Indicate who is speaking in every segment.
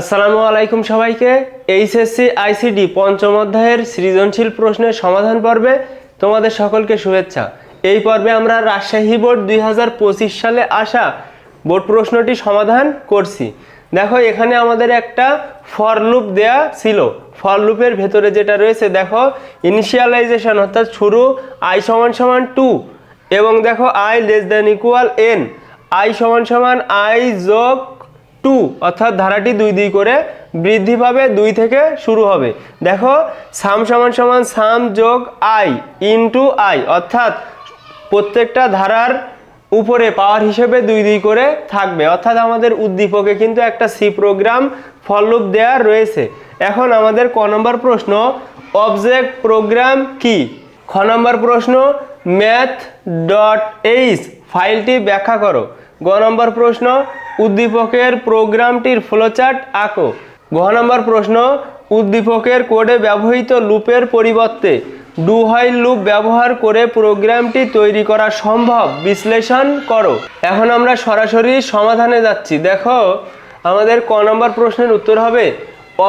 Speaker 1: আসসালামু আলাইকুম সবাইকে। এইচএসসি, আইসিডি পঞ্চম অধ্যায়ের সৃজনশীল প্রশ্নের সমাধান পর্বে তোমাদের সকলকে শুভেচ্ছা। এই পর্বে আমরা রাজশাহী বোর্ড দুই হাজার পঁচিশ সালে আসা বোর্ড প্রশ্নটি সমাধান করছি। দেখো, এখানে আমাদের একটা ফর লুপ দেয়া ছিল। ফর লুপের ভেতরে যেটা রয়েছে, দেখো ইনিশিয়ালাইজেশন অর্থাৎ শুরু আই সমান সমান টু এবং দেখো I less than equal N I সমান সমান আই যোগ টু, অর্থাৎ ধারাটি দুই দুই করে বৃদ্ধি পাবে দুই থেকে শুরু হবে। দেখো, সাম সমান সমান সাম যোগ আই ইনটু আই, অর্থাৎ প্রত্যেকটা ধারার উপরে পাওয়ার হিসেবে দুই দুই করে থাকবে। অর্থাৎ আমাদের উদ্দীপকে কিন্তু একটা সি প্রোগ্রাম ফললুপ দেওয়া রয়েছে। এখন আমাদের ক নম্বর প্রশ্ন, অবজেক্ট প্রোগ্রাম কি? খ নম্বর প্রশ্ন ম্যাথ ডট এইচ ফাইলটি ব্যাখ্যা করো। গ নম্বর প্রশ্ন উদ্দীপকের প্রোগ্রামটির ফ্লোচার্ট আঁকো। ঘ নম্বর প্রশ্ন, উদ্দীপকের কোডে ব্যবহৃত লুপের পরিবর্তে ডু হাইল লুপ ব্যবহার করে প্রোগ্রামটি তৈরি করা সম্ভব, বিশ্লেষণ করো। এখন আমরা সরাসরি সমাধানে যাচ্ছি। দেখো, আমাদের ক নম্বর প্রশ্নের উত্তর হবে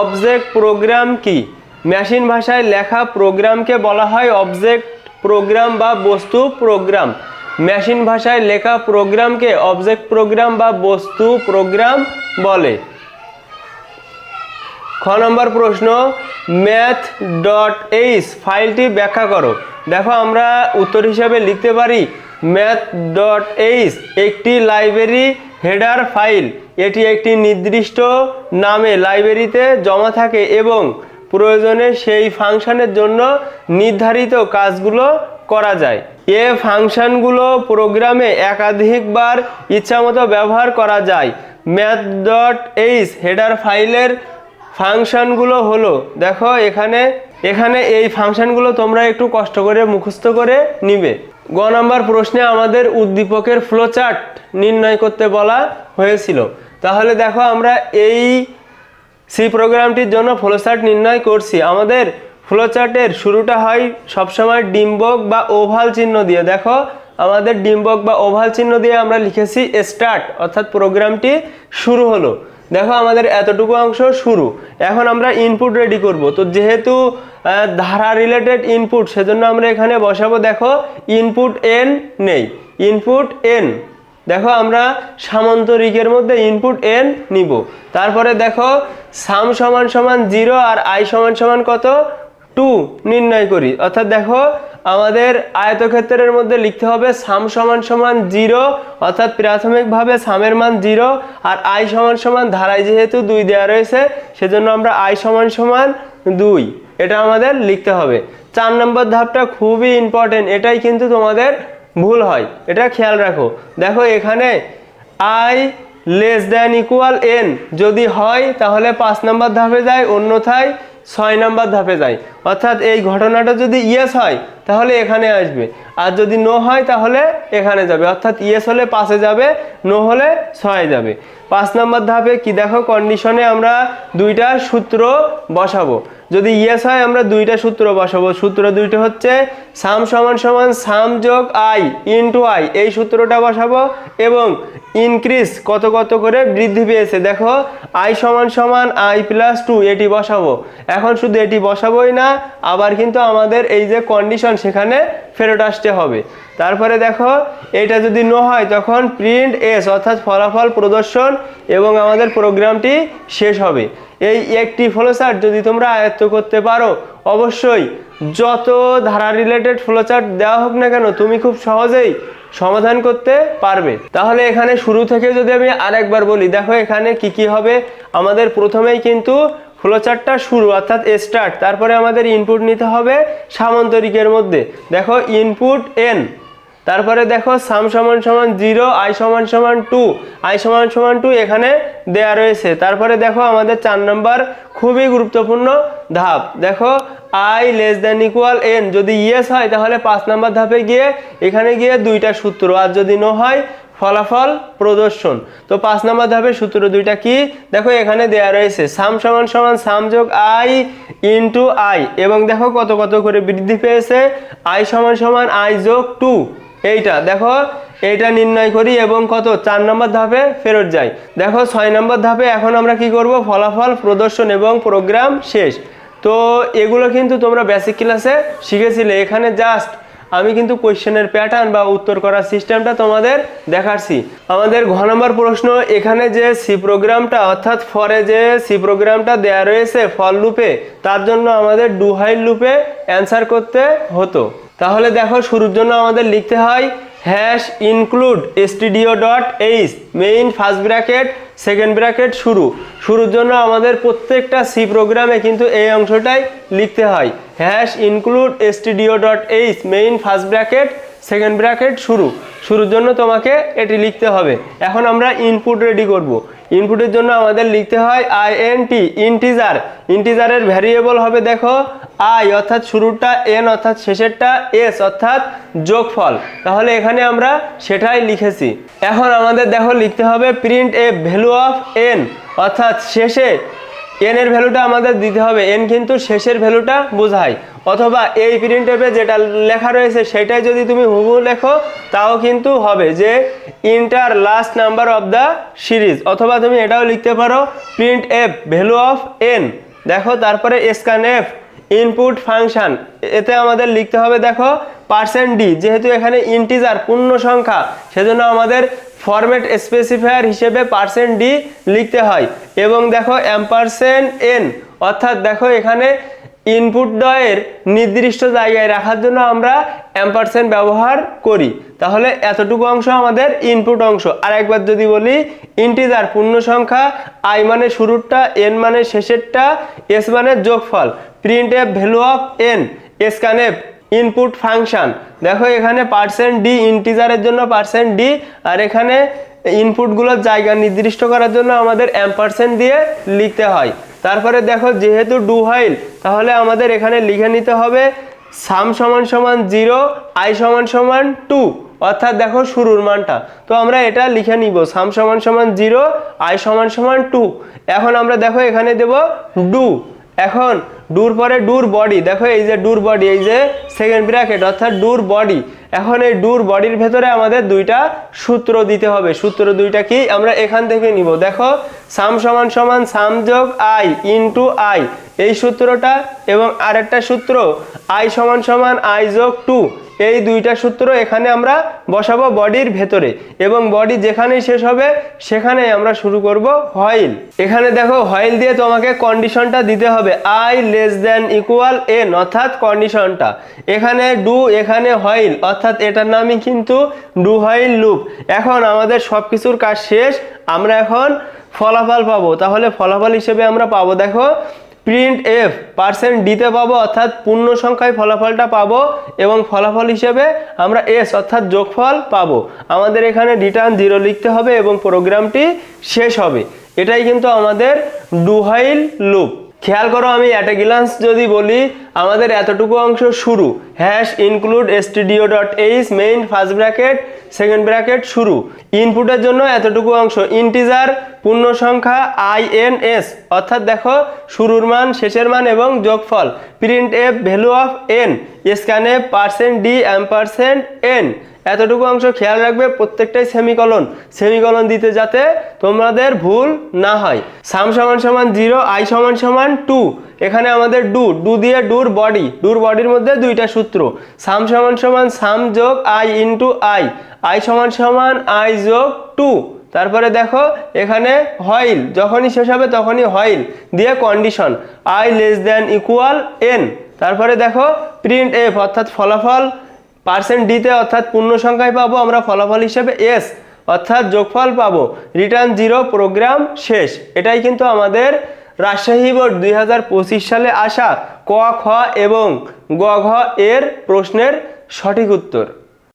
Speaker 1: অবজেক্ট প্রোগ্রাম কি? মেশিন ভাষায় লেখা প্রোগ্রামকে বলা হয় অবজেক্ট প্রোগ্রাম বা বস্তু প্রোগ্রাম মেশিন ভাষায় লেখা প্রোগ্রামকে অবজেক্ট প্রোগ্রাম বা বস্তু প্রোগ্রাম বলে। খ নম্বর প্রশ্ন ম্যাথ ডট এইচ ফাইলটি ব্যাখ্যা করো। দেখো, আমরা উত্তর হিসাবে লিখতে পারি ম্যাথ ডট এইচ একটি লাইব্রেরি হেডার ফাইল এটি একটি নির্দিষ্ট নামে লাইব্রেরিতে জমা থাকে এবং প্রয়োজনে সেই ফাংশনের জন্য নির্ধারিত কাজগুলো করা যায়। এ ফাংশনগুলো প্রোগ্রামে একাধিকবার ইচ্ছামতো ব্যবহার করা যায়। ম্যাথ ডট এইচ হেডার ফাইলের ফাংশনগুলো হলো, দেখো এখানে এখানে এই ফাংশনগুলো তোমরা একটু কষ্ট করে মুখস্থ করে নিবে। গ নম্বর প্রশ্নে আমাদের উদ্দীপকের ফ্লোচার্ট নির্ণয় করতে বলা হয়েছিল। তাহলে দেখো আমরা এই সি প্রোগ্রামটির জন্য ফ্লোচার্ট নির্ণয় করছি। আমাদের ফ্লোচার্টের শুরুটা হয় সবসময় ডিম্বক বা ওভাল চিহ্ন দিয়ে। দেখো, আমাদের ডিম্বক বা ওভাল চিহ্ন দিয়ে আমরা লিখেছি স্টার্ট, অর্থাৎ প্রোগ্রামটি শুরু হলো। দেখো, আমাদের এতটুকু অংশ শুরু। এখন আমরা ইনপুট রেডি করব। তো যেহেতু ধারা রিলেটেড ইনপুট, সেজন্য আমরা এখানে বসাবো, দেখো, ইনপুট এন নেই। Input N. দেখো, আমরা সামন্তরিকের মধ্যে ইনপুট এন নিব। তারপরে দেখো, সাম সমান সমান জিরো আর আই সমান সমান কত? টু নির্ণয় করি। অর্থাৎ দেখো, আমাদের আয়তক্ষেত্রের মধ্যে লিখতে হবে সাম সমান সমান জিরো, অর্থাৎ প্রাথমিকভাবে সামের মান জিরো, আর আই সমান সমান ধারায় যেহেতু দুই দেওয়া রয়েছে, সেজন্য আমরা আই সমান সমান দুই। এটা আমাদের লিখতে হবে। চার নম্বর ধাপটা খুবই ইম্পর্টেন্ট এটাই কিন্তু তোমাদের ভুল হয়। এটা খেয়াল রাখো। দেখো, এখানে I less than equal N যদি হয়, তাহলে পাঁচ নম্বর ধাপে যায়, অন্যথায় ছয় নম্বর ধাপে যায় অর্থাৎ এই ঘটনাটা যদি ইয়েস হয়, তাহলে এখানে আসবে। আর যদি নো হয়, তাহলে এখানে যাবে। অর্থাৎ ইয়েস হলে পাশে যাবে, নো হলে ছয় যাবে। পাঁচ নম্বর ধাপে কি দেখো কন্ডিশনে আমরা দুইটা সূত্র বসাবো। যদি ইয়েস হয়, আমরা দুইটা সূত্র বসাবো। সূত্র দুইটা হচ্ছে সাম সমান সমান সাম যোগ আই ইনটু আই এই সূত্রটা বসাবো এবং ইনক্রিজ কত কত করে বৃদ্ধি পেয়েছে। দেখো আই সমান সমান আই প্লাস টু এটি বসাবো। এখন শুধু এটি বসাবোই না, আবার কিন্তু আমাদের এই যে কন্ডিশন সেখানে ফেরত আসতে হবে। তারপরে দেখো, এটা যদি নো হয়, তখন প্রিন্ট এস অর্থাৎ ফলাফল প্রদর্শন এবং আমাদের প্রোগ্রামটি শেষ হবে। এই একটি ফ্লোচার্ট যদি তোমরা আয়ত্ত করতে পারো, অবশ্যই যত ধারা রিলেটেড ফ্লোচার্ট দেওয়া হোক না কেন, তুমি খুব সহজেই সমাধান করতে পারবে। তাহলে এখানে শুরু থেকে যদি আমি আরেকবার বলি, দেখো এখানে কি কি হবে। আমাদের প্রথমেই কিন্তু ফ্লোচার্টটা শুরু, অর্থাৎ স্টার্ট তারপরে আমাদের ইনপুট নিতে হবে সামান্তরিকের মধ্যে। দেখো ইনপুট এন তারপরে দেখো সাম সমান সমান জিরো, আই সমান সমান টু, আই সমান সমান টু এখানে দেয়া রয়েছে। তারপরে দেখো আমাদের চার নম্বর খুবই গুরুত্বপূর্ণ ধাপ। দেখো I less than equal N, যদি ইয়েস হয় তাহলে পাঁচ নম্বর ধাপে গিয়ে এখানে গিয়ে দুইটা সূত্র, আর যদি নো হয় ফলাফল প্রদর্শন। তো পাঁচ নম্বর ধাপে সূত্র দুইটা কি? দেখো এখানে দেয়া রয়েছে সাম সমান সমান সাম যোগ আই ইনটু আই, এবং দেখো কত কত করে বৃদ্ধি পেয়েছে? আই সমান সমান আই যোগ টু। এইটা, দেখো, এইটা নির্ণয় করি এবং কত? চার নম্বর ধাপে ফেরত যাই। দেখো, ছয় নম্বর ধাপে এখন আমরা কি করব? ফলাফল, প্রদর্শন এবং প্রোগ্রাম শেষ। তো এগুলো কিন্তু তোমরা বেসিক ক্লাসে শিখেছিলে। এখানে জাস্ট আমি কিন্তু কোয়েশ্চেনের প্যাটার্ন বা উত্তর করার সিস্টেমটা তোমাদের দেখাচ্ছি। আমাদের ঘ নম্বর প্রশ্ন, এখানে যে সি প্রোগ্রামটা অর্থাৎ ফরে যে সি প্রোগ্রামটা দেয়া রয়েছে ফল লুপে তার জন্য আমাদের ডু হাইল লুপে অ্যান্সার করতে হতো। তাহলে দেখো শুরুর জন্য আমাদের লিখতে হয় hash include studio dot H main first bracket second bracket শুরু। শুরুর জন্য আমাদের প্রত্যেকটা সি প্রোগ্রামে কিন্তু এই অংশটাই লিখতে হয়। Hash include studio dot H main first bracket second bracket শুরু। শুরুর জন্য তোমাকে এটি লিখতে হবে। এখন আমরা ইনপুট রেডি করব। ইনপুটের জন্য আমাদের লিখতে হয় আই এন টি ইন্টিজার ইন্টিজারের ভ্যারিয়েবল হবে, দেখো আই অর্থাৎ শুরুটা এন অর্থাৎ শেষেরটা এস অর্থাৎ যোগফল। তাহলে এখানে আমরা সেটাই লিখেছি। এখন আমাদের, দেখো, লিখতে হবে print A value of N অর্থাৎ শেষে এন এর ভ্যালুটা আমাদের দিতে হবে। এন কিন্তু শেষের ভ্যালুটা বোঝায়। অথবা এই প্রিন্ট এপে যেটা লেখা রয়েছে, সেটাই যদি তুমি হুবহু লেখো, তাও কিন্তু হবে যে enter last number of the series অথবা তুমি এটাও লিখতে পারো print F value of N দেখো, তারপরে স্ক্যান এফ ইনপুট ফাংশন এতে আমাদের লিখতে হবে, দেখো পার্সেন্ট ডি যেহেতু এখানে ইন্টিজার পূর্ণ সংখ্যা, সেজন্য আমাদের ফরম্যাট স্পেসিফায়ার হিসেবে পার্সেন্ট ডি লিখতে হয়। এবং দেখো অ্যাম্পারসেন্ট এন অর্থাৎ দেখো, এখানে ইনপুট ডয়ের নির্দিষ্ট জায়গায় রাখার জন্য আমরা অ্যাম্পারসেন্ট ব্যবহার করি। তাহলে এতটুকু অংশ আমাদের ইনপুট অংশ। আর একবার যদি বলি ইন্টিজার পূর্ণ সংখ্যা আই মানে শুরুরটা এন মানে শেষেরটা এস মানে যোগফল print F value of N এসকানেপ input function দেখো এখানে পার্সেন্ট ডি ইন্টিজারের জন্য পার্সেন্ট ডি আর এখানে ইনপুটগুলোর জায়গা নির্দিষ্ট করার জন্য আমাদের অ্যাম্পারসেন্ট দিয়ে লিখতে হয়। তারপরে দেখো যেহেতু ডু হাইল তাহলে আমাদের এখানে লিখে নিতে হবে সাম সমান সমান জিরো আই সমান সমান টু অর্থাৎ দেখো শুরুর মানটা। তো আমরা এটা লিখে নিব সাম সমান সমান জিরো আই সমান সমান টু এখন আমরা দেখো এখানে দেব ডু এখন ডুর পরে ডুর বডি, দেখো এই যে ডুর বডি, এই যে সেকেন্ড ব্র্যাকেট অর্থাৎ ডুর বডি। এখন এই ডুর বডির ভেতরে আমাদের দুইটা সূত্র দিতে হবে। সূত্র দুইটা কি? আমরা এখান থেকে নিব। দেখো, সাম সমান সমান সাম যোগ আই ইনটু আই এই সূত্রটা এবং আরেকটা সূত্র, আই সমান সমান আই যোগ টু এই দুইটা সূত্র এখানে আমরা বসাবো বডির ভেতরে এবং বডি যেখানেই শেষ হবে সেখানেই আমরা শুরু করব হয়েল এখানে দেখো হয়েল দিয়ে তোমাকে কন্ডিশনটা দিতে হবে I less than equal N অর্থাৎ কন্ডিশনটা এখানে ডু এখানে হয়েল অর্থাৎ এটার নামই কিন্তু ডু হয়েল লুপ এখন আমাদের সব কিছুর কাজ শেষ, আমরা এখন ফলাফল পাবো। তাহলে ফলাফল হিসেবে আমরা পাবো, দেখো প্রিন্ট এফ পার্সেন্ট ডিতে পাবো, অর্থাৎ পূর্ণ সংখ্যায় ফলাফলটা পাবো এবং ফলাফল হিসেবে আমরা এস অর্থাৎ যোগফল পাবো। আমাদের এখানে রিটার্ন জিরো লিখতে হবে এবং প্রোগ্রামটি শেষ হবে। এটাই কিন্তু আমাদের ডুহাইল লুপ। খেয়াল করো, আমি অ্যাট গ্লান্স যদি বলি, আমাদের এতটুকু অংশ শুরু। Hash include studio dot H main first bracket second bracket শুরু। ইনপুটের জন্য এতটুকু অংশ। ইন্টিজার পূর্ণ সংখ্যা আই এন এস অর্থাৎ দেখো, শুরুর মান, শেষের মান এবং যোগফল। Print F value of N scan percent D M percent N এতটুকু অংশ খেয়াল রাখবে প্রত্যেকটাই সেমিকলন। সেমিকলন দিতে যাতে তোমাদের ভুল না হয়। সাম সমান সমান জিরো, আই সমান সমান টু। এখানে আমাদের ডু ডু দিয়ে ডুর বডি। ডুর বডির মধ্যে দুইটা সূত্র। সাম সমান সমান সাম যোগ আই ইন্টু আই। আই সমান সমান আই যোগ টু। তারপরে দেখো, এখানে হয়েল যখনই শেষ হবে তখনই হয়েল দিয়ে condition. I less than equal N. তারপরে দেখো, প্রিন্ট এফ অর্থাৎ ফলাফল পার্সেন্ট ডিতে অর্থাৎ পূর্ণ সংখ্যায় পাবো আমরা ফলাফল হিসেবে এস অর্থাৎ যোগফল পাবো। রিটার্ন জিরো প্রোগ্রাম শেষ। এটাই কিন্তু আমাদের রাজশাহী বোর্ড দুই হাজার পঁচিশ সালে আসা ক, খ এবং গ, ঘ এর প্রশ্নের সঠিক উত্তর।